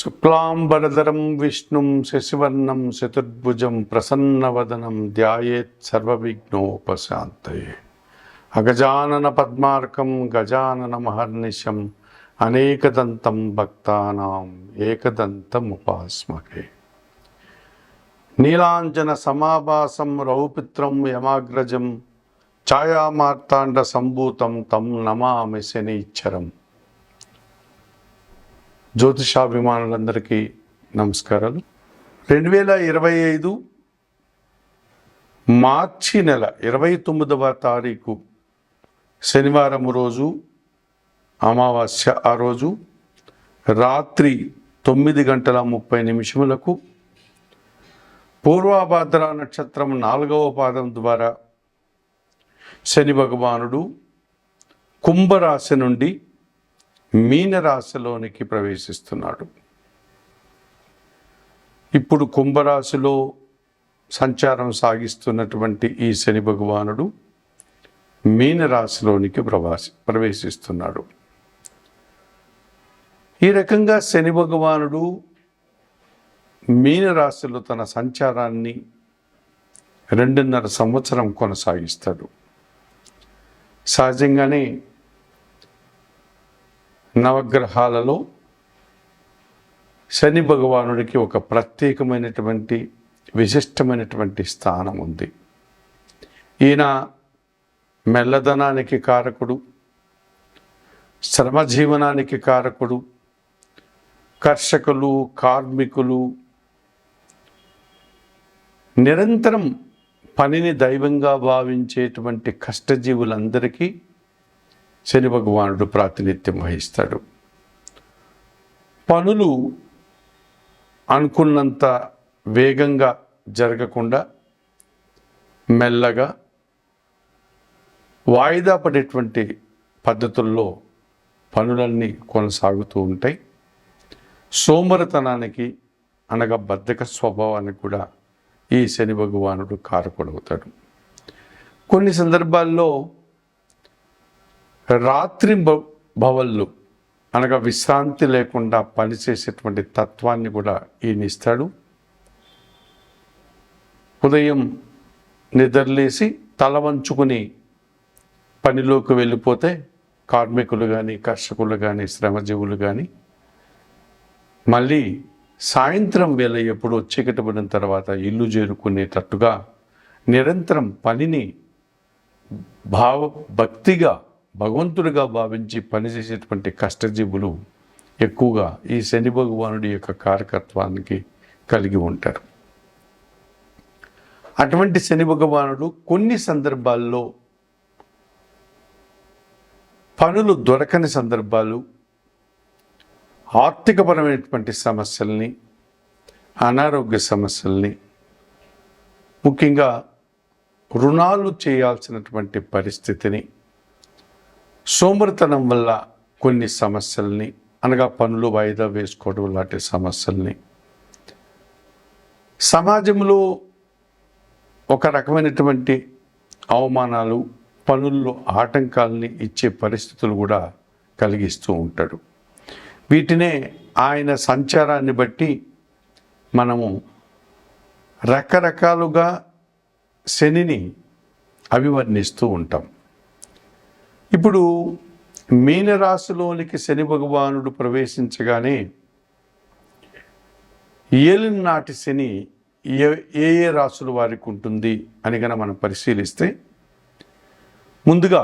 శుక్లాంబరధరం విష్ణుం శశివర్ణం చతుర్భుజం ప్రసన్నవదనం ధ్యాయేత్ సర్వవిఘ్నోపశాంతయే. అగజానన పద్మార్కం గజానన మహర్నిశం అనేకదంతం భక్తానాం ఏకదంతముపాస్మకే నీలాంజన సమాభాసం రౌపిత్రం యమాగ్రజం ఛాయామార్తాండ సంభూతం తం నమామి శనిచ్చరం. జ్యోతిషాభిమానులందరికీ నమస్కారాలు. రెండు వేల ఇరవై ఐదు మార్చి నెల ఇరవై తొమ్మిదవ తారీఖు శనివారం రోజు అమావాస్య ఆ రోజు రాత్రి తొమ్మిది గంటల ముప్పై నిమిషములకు పూర్వాభాద్ర నక్షత్రం నాలుగవ పాదం ద్వారా శని భగవానుడు కుంభరాశి నుండి మీనరాశిలోనికి ప్రవేశిస్తున్నాడు. ఇప్పుడు కుంభరాశిలో సంచారం సాగిస్తున్నటువంటి ఈ శని భగవానుడు మీనరాశిలోనికి ప్రవాసి ప్రవేశిస్తున్నాడు. ఈ రకంగా శని భగవానుడు మీనరాశిలో తన సంచారాన్ని రెండున్నర సంవత్సరం కొనసాగిస్తాడు. సహజంగానే నవగ్రహాలలో శని భగవానుడికి ఒక ప్రత్యేకమైనటువంటి విశిష్టమైనటువంటి స్థానం ఉంది. ఈయన మెల్లదనానికి కారకుడు శ్రమజీవనానికి కారకుడు కర్షకులు కార్మికులు నిరంతరం పనిని దైవంగా భావించేటువంటి కష్టజీవులందరికీ శని భగవానుడు ప్రాతినిధ్యం వహిస్తాడు. పనులు అనుకున్నంత వేగంగా జరగకుండా మెల్లగా వాయిదా పడేటువంటి పద్ధతుల్లో పనులన్నీ కొనసాగుతూ ఉంటాయి. సోమరతనానికి అనగా బద్ధక స్వభావానికి కూడా ఈ శని భగవానుడు కారకుడవుతాడు. కొన్ని సందర్భాల్లో రాత్రి భ- భవళ్ళు అనగా విశ్రాంతి లేకుండా పనిచేసేటువంటి తత్వాన్ని కూడా ఈయన ఇస్తాడు. ఉదయం నిద్రలేసి తల వంచుకుని పనిలోకి వెళ్ళిపోతే కార్మికులు కానీ కర్షకులు కానీ శ్రమజీవులు కానీ మళ్ళీ సాయంత్రం వేళ ఎప్పుడు చీకటి పడిన తర్వాత ఇల్లు చేరుకునేటట్టుగా నిరంతరం పనిని భావ భక్తిగా భగవంతుడిగా భావించి పనిచేసేటువంటి కష్టజీవులు ఎక్కువగా ఈ శని భగవానుడి యొక్క కారకత్వానికి కలిగి ఉంటారు. అటువంటి శని భగవానుడు కొన్ని సందర్భాల్లో పనులు దొరకని సందర్భాలు ఆర్థికపరమైనటువంటి సమస్యల్ని అనారోగ్య సమస్యల్ని ముఖ్యంగా రుణాలు చేయాల్సినటువంటి పరిస్థితిని సోమరితనం వల్ల కొన్ని సమస్యల్ని అనగా పనులు వాయిదా వేసుకోవడం లాంటి సమస్యల్ని. సమాజంలో ఒక రకమైనటువంటి అవమానాలు పనుల్లో ఆటంకాలని ఇచ్చే పరిస్థితులు కూడా కలిగిస్తూ ఉంటాడు వీటినే ఆయన సంచారాన్ని బట్టి మనము రకరకాలుగా శనిని అభివర్ణిస్తూ ఉంటాం. ఇప్పుడు మీనరాశిలోనికి శని భగవానుడు ప్రవేశించగానే ఏలిన నాటి శని ఏ ఏ ఏ వారికి ఉంటుంది అని కనుక మనం పరిశీలిస్తే ముందుగా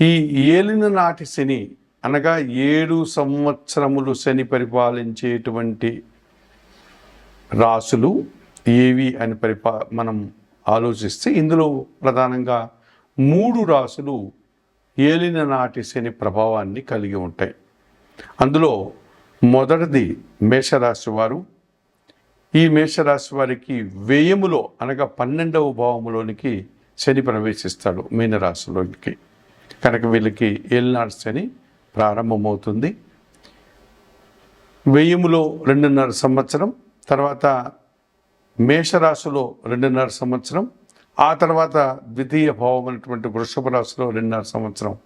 ఈ ఏలిన నాటి శని అనగా ఏడు సంవత్సరములు శని పరిపాలించేటువంటి రాసులు ఏవి అని పరిపా మనం ఆలోచిస్తే ఇందులో ప్రధానంగా మూడు రాసులు ఏలిన నాటి శని ప్రభావాన్ని కలిగి ఉంటాయి. అందులో మొదటిది మేషరాశి వారు. ఈ మేషరాశి వారికి వ్యయములో అనగా పన్నెండవ భావములోనికి శని ప్రవేశిస్తాడు మీనరాశిలోనికి. కనుక వీళ్ళకి ఏలినాడు శని ప్రారంభమవుతుంది. వెయ్యిములో రెండున్నర సంవత్సరం తర్వాత మేషరాశిలో రెండున్నర సంవత్సరం ఆ తర్వాత ద్వితీయ భావం అనేటువంటి వృషభ రాశిలో రెండున్నర సంవత్సరం.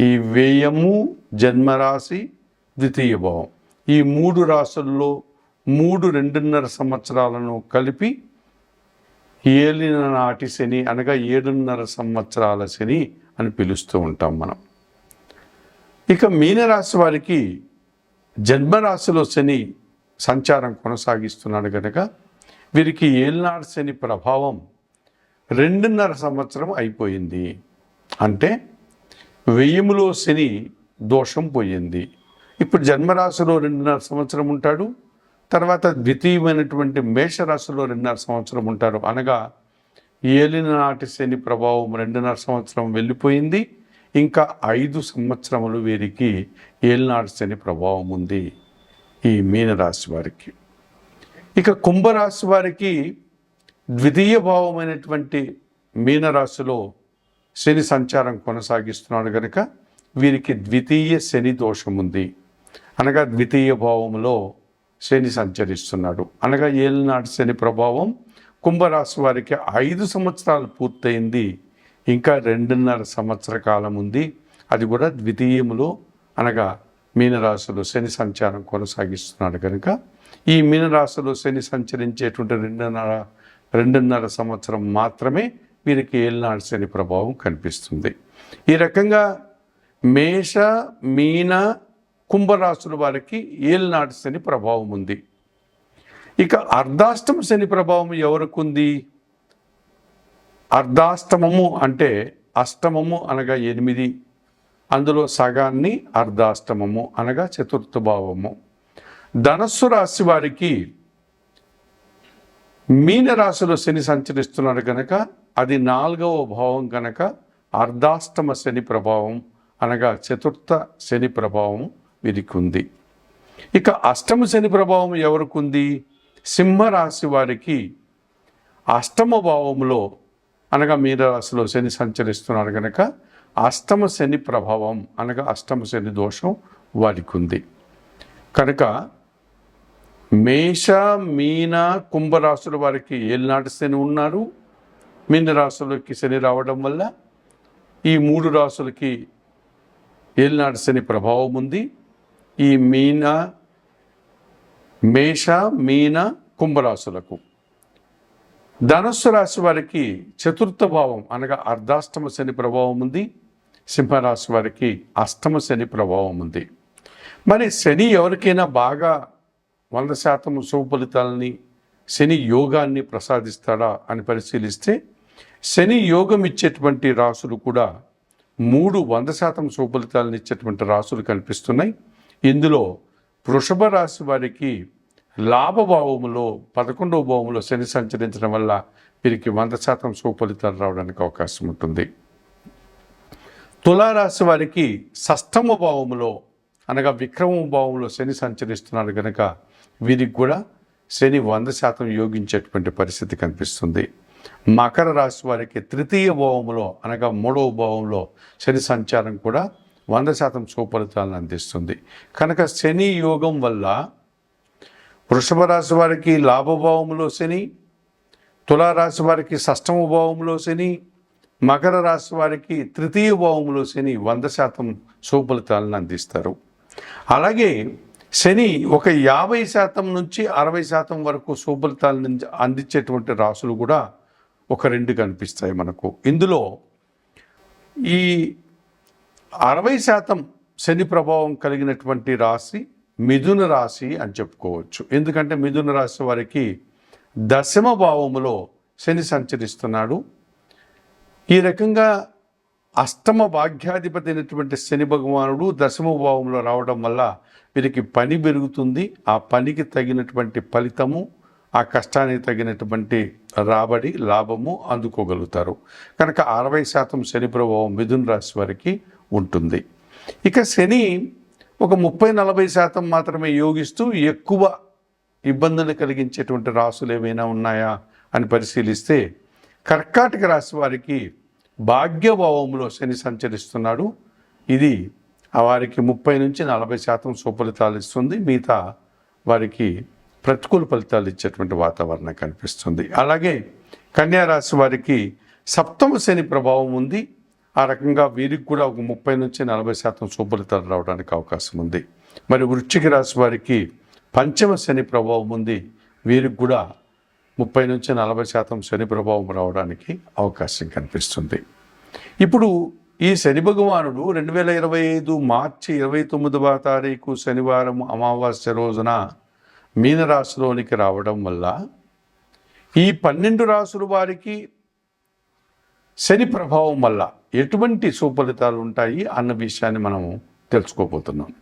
ఈ వ్యయము జన్మరాశి ద్వితీయ భావం. ఈ మూడు రాసుల్లో మూడు రెండున్నర సంవత్సరాలను కలిపి ఏలిన నాటి శని అనగా ఏడున్నర సంవత్సరాల శని అని పిలుస్తూ ఉంటాం మనం. ఇక మీనరాశి వారికి జన్మరాశిలో శని సంచారం కొనసాగిస్తున్నాడు కనుక వీరికి ఏలినాడు శని ప్రభావం రెండున్నర సంవత్సరం అయిపోయింది. అంటే వెయ్యములో శని దోషం పోయింది. ఇప్పుడు జన్మరాశిలో రెండున్నర సంవత్సరం ఉంటాడు. తర్వాత ద్వితీయమైనటువంటి మేషరాశిలో రెండున్నర సంవత్సరం ఉంటారు. అనగా ఏలిన నాటి శని ప్రభావం రెండున్నర సంవత్సరం వెళ్ళిపోయింది. ఇంకా ఐదు సంవత్సరములు వీరికి ఏలినాటి శని ప్రభావం ఉంది. ఈ మీనరాశి వారికి. ఇక కుంభరాశి వారికి ద్వితీయ భావమైనటువంటి మీనరాశిలో శని సంచారం కొనసాగిస్తున్నాడు కనుక వీరికి ద్వితీయ శని దోషం ఉంది. అనగా ద్వితీయ భావంలో శని సంచరిస్తున్నాడు. అనగా ఏలినాటి శని ప్రభావం కుంభరాశి వారికి ఐదు సంవత్సరాలు పూర్తయింది. ఇంకా రెండున్నర సంవత్సర కాలం ఉంది. అది కూడా ద్వితీయములో అనగా మీనరాశిలో శని సంచారం కొనసాగిస్తున్నాడు కనుక ఈ మీనరాశిలో శని సంచరించేటువంటి రెండున్నర రెండున్నర సంవత్సరం మాత్రమే వీరికి ఏలినాడు శని ప్రభావం కనిపిస్తుంది. ఈ రకంగా మేష మీన కుంభరాశుల వారికి ఏలినాటి శని ప్రభావం ఉంది. ఇక అర్ధాష్టమ శని ప్రభావం ఎవరికి ఉంది అర్ధాష్టమము అంటే అష్టమము అనగా ఎనిమిది అందులో సగాన్ని అర్ధాష్టమము అనగా చతుర్థ భావము. ధనస్సు రాశి వారికి మీనరాశిలో శని సంచరిస్తున్నాడు కనుక అది నాలుగవ భావం కనుక అర్ధాష్టమ శని ప్రభావం అనగా చతుర్థ శని ప్రభావం వీరికి ఉంది ఇక అష్టమ శని ప్రభావం ఎవరికి ఉంది సింహరాశి వారికి అష్టమ భావంలో అనగా మీనరాశిలో శని సంచరిస్తున్నాడు కనుక అష్టమ శని ప్రభావం అనగా అష్టమ శని దోషం వారికి ఉంది కనుక మేష మీన కుంభరాశుల వారికి ఏలినాటి శని ఉన్నారు. మీన రాశులకి శని రావడం వల్ల ఈ మూడు రాశులకి ఏలినాటి శని ప్రభావం ఉంది. ఈ మీన మేష మీన కుంభరాశులకు. ధనుస్సు రాశి వారికి చతుర్థ భావం అనగా అర్ధాష్టమ శని ప్రభావం ఉంది. సింహరాశి వారికి అష్టమ శని ప్రభావం ఉంది. మరి శని ఎవరికైనా బాగా వంద శాతం శుభ ఫలితాలని శని యోగాన్ని ప్రసాదిస్తాడా అని పరిశీలిస్తే శని యోగం ఇచ్చేటువంటి రాసులు కూడా మూడు వంద శాతం శుభ ఫలితాలను ఇచ్చేటువంటి రాసులు కనిపిస్తున్నాయి. ఇందులో వృషభ రాశి వారికి లాభభావములో పదకొండవ భావంలో శని సంచరించడం వల్ల వీరికి వంద శాతం శుభ ఫలితాలు రావడానికి అవకాశం ఉంటుంది. తులారాశి వారికి షష్టమ భావములో అనగా విక్రమ భావంలో శని సంచరిస్తున్నాడు కనుక వీరికి కూడా శని వంద శాతం యోగించేటువంటి పరిస్థితి కనిపిస్తుంది. మకర రాశి వారికి తృతీయ భావంలో అనగా మూడవ భావంలో శని సంచారం కూడా వంద శాతం సుఫలితాలను అందిస్తుంది. కనుక శని యోగం వల్ల వృషభ రాశి వారికి లాభభావంలో శని తులారాశి వారికి షష్టమ భావంలో శని మకర రాశి వారికి తృతీయ భావంలో శని వంద శాతం సుఫలితాలను అందిస్తారు. అలాగే శని ఒక యాభై శాతం నుంచి అరవై శాతం వరకు శుభలితాలను అందించేటువంటి రాసులు కూడా ఒక రెండు కనిపిస్తాయి మనకు. ఇందులో ఈ అరవై శాతం శని ప్రభావం కలిగినటువంటి రాశి మిథున రాశి అని చెప్పుకోవచ్చు. ఎందుకంటే మిథున రాశి వారికి దశమ భావములో శని సంచరిస్తున్నాడు. ఈ రకంగా అష్టమ భాగ్యాధిపతి అయినటువంటి శని భగవానుడు దశమ భావంలో రావడం వల్ల వీరికి పని పెరుగుతుంది. ఆ పనికి తగినటువంటి ఫలితము ఆ కష్టానికి తగినటువంటి రాబడి లాభము అందుకోగలుగుతారు. కనుక అరవై శాతం శని ప్రభావం మిథున రాశి వారికి ఉంటుంది. ఇక శని ఒక ముప్పై నలభై శాతం మాత్రమే యోగిస్తూ ఎక్కువ ఇబ్బందులు కలిగించేటువంటి రాసులు ఏమైనా ఉన్నాయా అని పరిశీలిస్తే కర్కాటక రాశి వారికి భాగ్యభావంలో శని సంచరిస్తున్నాడు. ఇది వారికి ముప్పై నుంచి నలభై శాతం సుఫలితాలు ఇస్తుంది. మిగతా వారికి ప్రతికూల ఫలితాలు ఇచ్చేటువంటి వాతావరణం కనిపిస్తుంది. అలాగే కన్యారాశి వారికి సప్తమ శని ప్రభావం ఉంది. ఆ రకంగా వీరికి కూడా ఒక ముప్పై నుంచి నలభై శాతం సుఫలితాలు రావడానికి అవకాశం ఉంది. మరి వృశ్చిక రాశి వారికి పంచమ శని ప్రభావం ఉంది. వీరికి కూడా ముప్పై నుంచి నలభై శాతం శని ప్రభావం రావడానికి అవకాశం కనిపిస్తుంది. ఇప్పుడు ఈ శని భగవానుడు రెండు వేల ఇరవై ఐదు మార్చి ఇరవై తొమ్మిదవ తారీఖు శనివారం అమావాస్య రోజున మీనరాశిలోనికి రావడం వల్ల ఈ పన్నెండు రాసుల వారికి శని ప్రభావం వల్ల ఎటువంటి సుఫలితాలు ఉంటాయి అన్న విషయాన్ని మనం తెలుసుకోబోతున్నాం.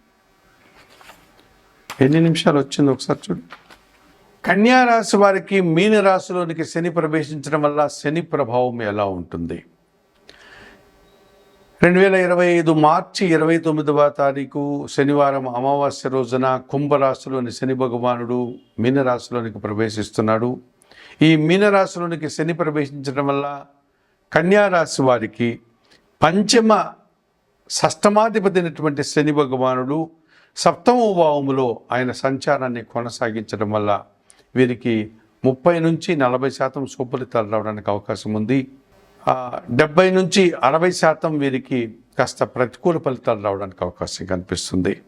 ఎన్ని నిమిషాలు వచ్చింది ఒకసారి చూడు. కన్యా రాశి వారికి మీన రాశిలోనికి శని ప్రవేశించడం వల్ల శని ప్రభావం ఎలా ఉంటుంది? రెండు వేల ఇరవై ఐదు మార్చి ఇరవై తొమ్మిదవ తారీఖు శనివారం అమావాస్య రోజున కుంభరాశిలోని శని భగవానుడు మీనరాశిలోనికి ప్రవేశిస్తున్నాడు. ఈ మీనరాశిలోనికి శని ప్రవేశించడం వల్ల కన్యా రాశి వారికి పంచమ షష్టమాధిపతి అయినటువంటి శని భగవానుడు సప్తమ భావములో ఆయన సంచారాన్ని కొనసాగించడం వల్ల వీరికి ముప్పై నుంచి నలభై శాతం సుఫలితాలు రావడానికి అవకాశం ఉంది. డెబ్బై నుంచి అరవై శాతం వీరికి కాస్త ప్రతికూల ఫలితాలు రావడానికి అవకాశం కనిపిస్తుంది.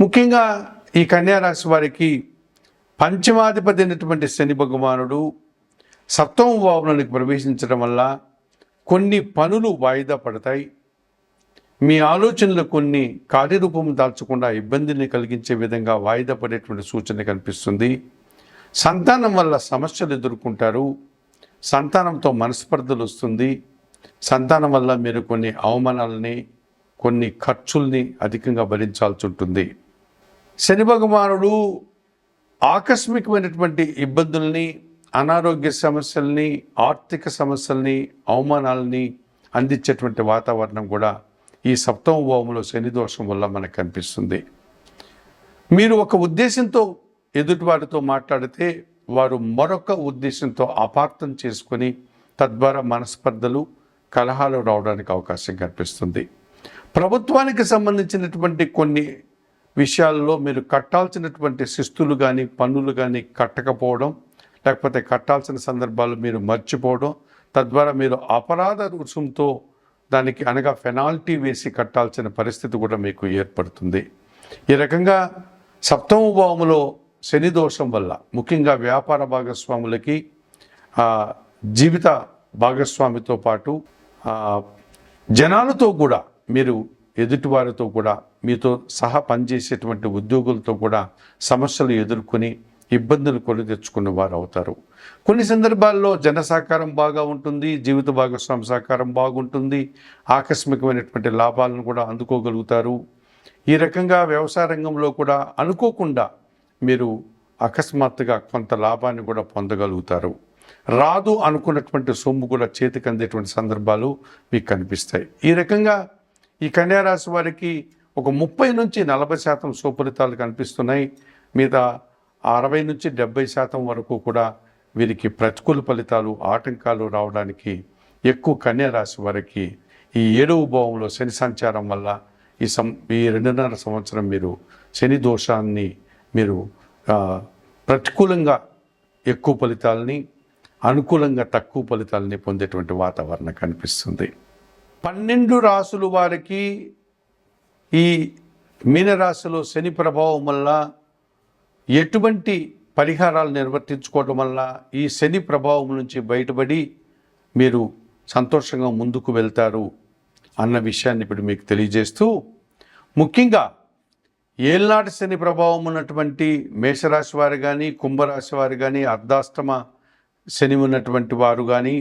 ముఖ్యంగా ఈ కన్యారాశి వారికి పంచమాధిపతి అయినటువంటి శని భగవానుడు సప్తమ భావనానికి ప్రవేశించడం వల్ల కొన్ని పనులు వాయిదా పడతాయి. మీ ఆలోచనలు కొన్ని కార్యరూపం దాల్చకుండా ఇబ్బందిని కలిగించే విధంగా వాయిదా పడేటువంటి సూచన కనిపిస్తుంది. సంతానం వల్ల సమస్యలు ఎదుర్కొంటారు. సంతానంతో మనస్పర్ధలు వస్తుంది. సంతానం వల్ల మీరు కొన్ని అవమానాలని కొన్ని ఖర్చుల్ని అధికంగా భరించాల్సి ఉంటుంది. శని భగవానుడు ఆకస్మికమైనటువంటి ఇబ్బందుల్ని అనారోగ్య సమస్యల్ని ఆర్థిక సమస్యల్ని అవమానాలని అందించేటువంటి వాతావరణం కూడా ఈ సప్తమ భావంలో శని దోషం వల్ల మనకు కనిపిస్తుంది. మీరు ఒక ఉద్దేశంతో ఎదుటివారితో మాట్లాడితే వారు మరొక ఉద్దేశంతో అపార్థం చేసుకొని తద్వారా మనస్పర్ధలు కలహాలు రావడానికి అవకాశం కనిపిస్తుంది ప్రభుత్వానికి సంబంధించినటువంటి కొన్ని విషయాల్లో మీరు కట్టాల్సినటువంటి శిస్తులు కానీ పన్నులు కానీ కట్టకపోవడం లేకపోతే కట్టాల్సిన సందర్భాలు మీరు మర్చిపోవడం తద్వారా మీరు అపరాధ రుసుంతో దానికి అనగా పెనాల్టీ వేసి కట్టాల్సిన పరిస్థితి కూడా మీకు ఏర్పడుతుంది. ఈ రకంగా సప్తమ భావములో శని దోషం వల్ల ముఖ్యంగా వ్యాపార భాగస్వాములకి జీవిత భాగస్వామితో పాటు జనాలతో కూడా మీరు ఎదుటివారితో కూడా మీతో సహా పనిచేసేటువంటి ఉద్యోగులతో కూడా సమస్యలు ఎదుర్కొని ఇబ్బందులు కొని తెచ్చుకున్న వారు అవుతారు కొన్ని సందర్భాల్లో జన సహకారం బాగా ఉంటుంది జీవిత భాగస్వామి సహకారం బాగుంటుంది ఆకస్మికమైనటువంటి లాభాలను కూడా అందుకోగలుగుతారు. ఈ రకంగా వ్యవసాయ రంగంలో కూడా అనుకోకుండా మీరు అకస్మాత్తుగా కొంత లాభాన్ని కూడా పొందగలుగుతారు. రాదు అనుకున్నటువంటి సొమ్ము కూడా చేతికి అందేటువంటి సందర్భాలు మీకు కనిపిస్తాయి. ఈ రకంగా ఈ కన్యారాశి వారికి ఒక ముప్పై నుంచి నలభై శాతం సుఫలితాలు కనిపిస్తున్నాయి. మీద అరవై నుంచి డెబ్బై శాతం వరకు కూడా వీరికి ప్రతికూల ఫలితాలు ఆటంకాలు రావడానికి ఎక్కువ కన్యారాశి వారికి ఈ ఏడవ భావంలో శని సంచారం వల్ల ఈ సం ఈ రెండున్నర సంవత్సరం మీరు శని దోషాన్ని మీరు ప్రతికూలంగా ఎక్కువ ఫలితాలని అనుకూలంగా తక్కువ ఫలితాలని పొందేటువంటి వాతావరణం కనిపిస్తుంది. పన్నెండు రాసులు వారికి ఈ మీనరాశిలో శని ప్రభావం వల్ల ఎటువంటి పరిహారాలు నిర్వర్తించుకోవడం వల్ల ఈ శని ప్రభావం నుంచి బయటపడి మీరు సంతోషంగా ముందుకు వెళ్తారు అన్న విషయాన్ని ఇప్పుడు మీకు తెలియజేస్తూ ముఖ్యంగా ఏళ్ళనాటి శని ప్రభావం ఉన్నటువంటి మేషరాశి వారు కానీ కుంభరాశి వారు కానీ అర్ధాష్టమ శని ఉన్నటువంటి వారు కానీ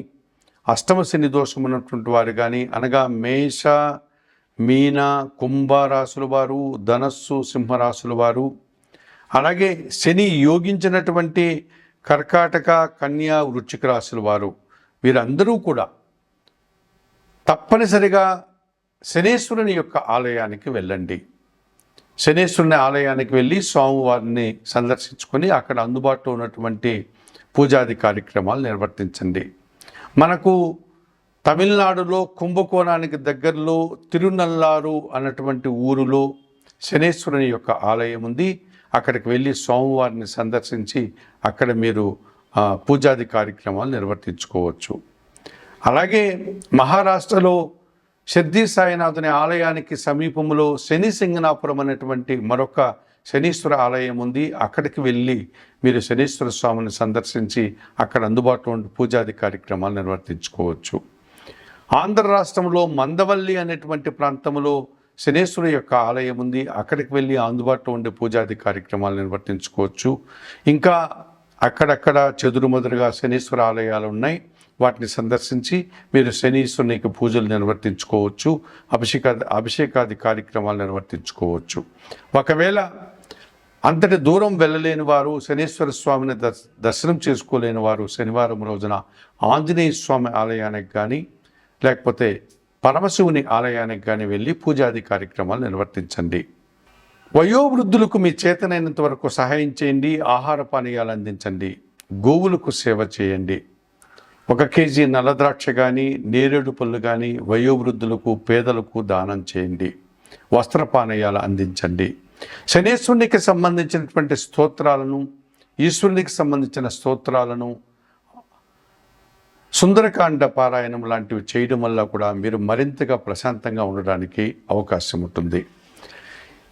అష్టమ శని దోషం ఉన్నటువంటి వారు కానీ అనగా మేష మీన కుంభ రాశుల వారు ధనస్సు సింహరాశుల వారు అలాగే శని యోగించినటువంటి కర్కాటక కన్యా వృచ్చిక రాశుల వారు వీరందరూ కూడా తప్పనిసరిగా శనేశ్వరుని యొక్క ఆలయానికి వెళ్ళండి. శనేశ్వరుని ఆలయానికి వెళ్ళి స్వామివారిని సందర్శించుకొని అక్కడ అందుబాటులో ఉన్నటువంటి పూజాది కార్యక్రమాలు నిర్వర్తించండి. మనకు తమిళనాడులో కుంభకోణానికి దగ్గరలో తిరునల్లారు అన్నటువంటి ఊరులో శనేశ్వరుని యొక్క ఆలయం ఉంది. అక్కడికి వెళ్ళి స్వామివారిని సందర్శించి అక్కడ మీరు పూజాది కార్యక్రమాలు నిర్వర్తించుకోవచ్చు. అలాగే మహారాష్ట్రలో షిర్దీ సాయినాథుని ఆలయానికి సమీపంలో శని సింగనాపురం అనేటువంటి మరొక శనీశ్వర ఆలయం ఉంది. అక్కడికి వెళ్ళి మీరు శనీశ్వర స్వామిని సందర్శించి అక్కడ అందుబాటులో ఉండి పూజాది కార్యక్రమాలు నిర్వర్తించుకోవచ్చు. ఆంధ్ర రాష్ట్రంలో మందవల్లి అనేటువంటి ప్రాంతంలో శనేశ్వరి యొక్క ఆలయం ఉంది. అక్కడికి వెళ్ళి అందుబాటులో ఉండే పూజాది కార్యక్రమాలు నిర్వర్తించుకోవచ్చు. ఇంకా అక్కడక్కడ చెదురుమదురుగా శనీశ్వర ఆలయాలు ఉన్నాయి. వాటిని సందర్శించి మీరు శనీశ్వరునికి పూజలు నిర్వర్తించుకోవచ్చు అభిషేక అభిషేకాది కార్యక్రమాలు నిర్వర్తించుకోవచ్చు. ఒకవేళ అంతటి దూరం వెళ్ళలేని వారు శనీశ్వర స్వామిని దర్శ దర్శనం చేసుకోలేని వారు శనివారం రోజున ఆంజనేయ స్వామి ఆలయానికి కానీ లేకపోతే పరమశివుని ఆలయానికి కానీ వెళ్ళి పూజాది కార్యక్రమాలు నిర్వర్తించండి. వయోవృద్ధులకు మీ చేతనైనంత వరకు సహాయం చేయండి ఆహార పానీయాలు అందించండి గోవులకు సేవ చేయండి. ఒక కేజీ నల్లద్రాక్ష కానీ నేరేడు పళ్ళు కానీ వయోవృద్ధులకు పేదలకు దానం చేయండి. వస్త్రపానీయాలు అందించండి. శనేశ్వరునికి సంబంధించినటువంటి స్తోత్రాలను ఈశ్వరునికి సంబంధించిన స్తోత్రాలను సుందరకాండ పారాయణం లాంటివి చేయడం వల్ల కూడా మీరు మరింతగా ప్రశాంతంగా ఉండడానికి అవకాశం ఉంటుంది.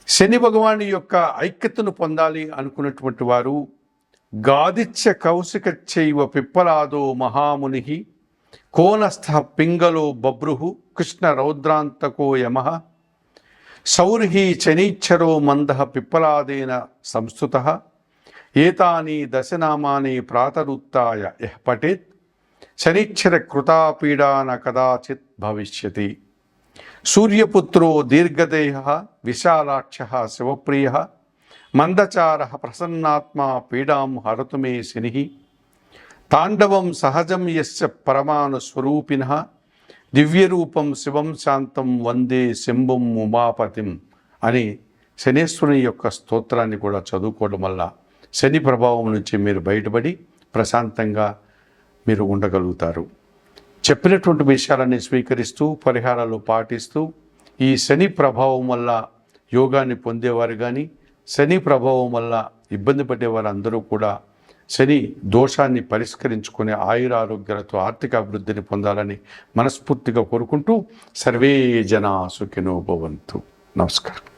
శని భగవాని యొక్క ఐక్యతను పొందాలి అనుకున్నటువంటి వారు గాదిత్య కౌశిక చైవ పిప్పలాదో మహాముని కోనస్థ పింగళో బభ్రు కృష్ణ రౌద్రాంతకో యమ సౌర్హి చనీచ్చరో మంద పిప్పలాదేన సంస్థుత ఏతాని దశనామాని ప్రాతరుత్తాయ యః పఠేత్ శనిచ్చర కృతాపీడాన కదాచిత్ భవిష్యతి. సూర్యపుత్రో దీర్ఘదేహ విశాలాక్ష శివప్రియ మందచార ప్రసన్నాత్మా పీడాం హరతుమే శని. తాండవం సహజం యస్య పరమాణుస్వరూపిణ దివ్యరూపం శివం శాంతం వందే శంభుం ఉమాపతిం అని శనేశ్వరుని యొక్క స్తోత్రాన్ని కూడా చదువుకోవడం వల్ల శని ప్రభావం నుంచి మీరు బయటపడి ప్రశాంతంగా మీరు ఉండగలుగుతారు. చెప్పినటువంటి విషయాలన్నీ స్వీకరిస్తూ పరిహారాలు పాటిస్తూ ఈ శని ప్రభావం వల్ల యోగాన్ని పొందేవారు కానీ శని ప్రభావం వల్ల ఇబ్బంది పడే వారందరూ కూడా శని దోషాన్ని పరిష్కరించుకునే ఆయుర ఆరోగ్యాలతో ఆర్థిక అభివృద్ధిని పొందాలని మనస్ఫూర్తిగా కోరుకుంటూ సర్వే జనా సుఖినోభవంతు నమస్కారం.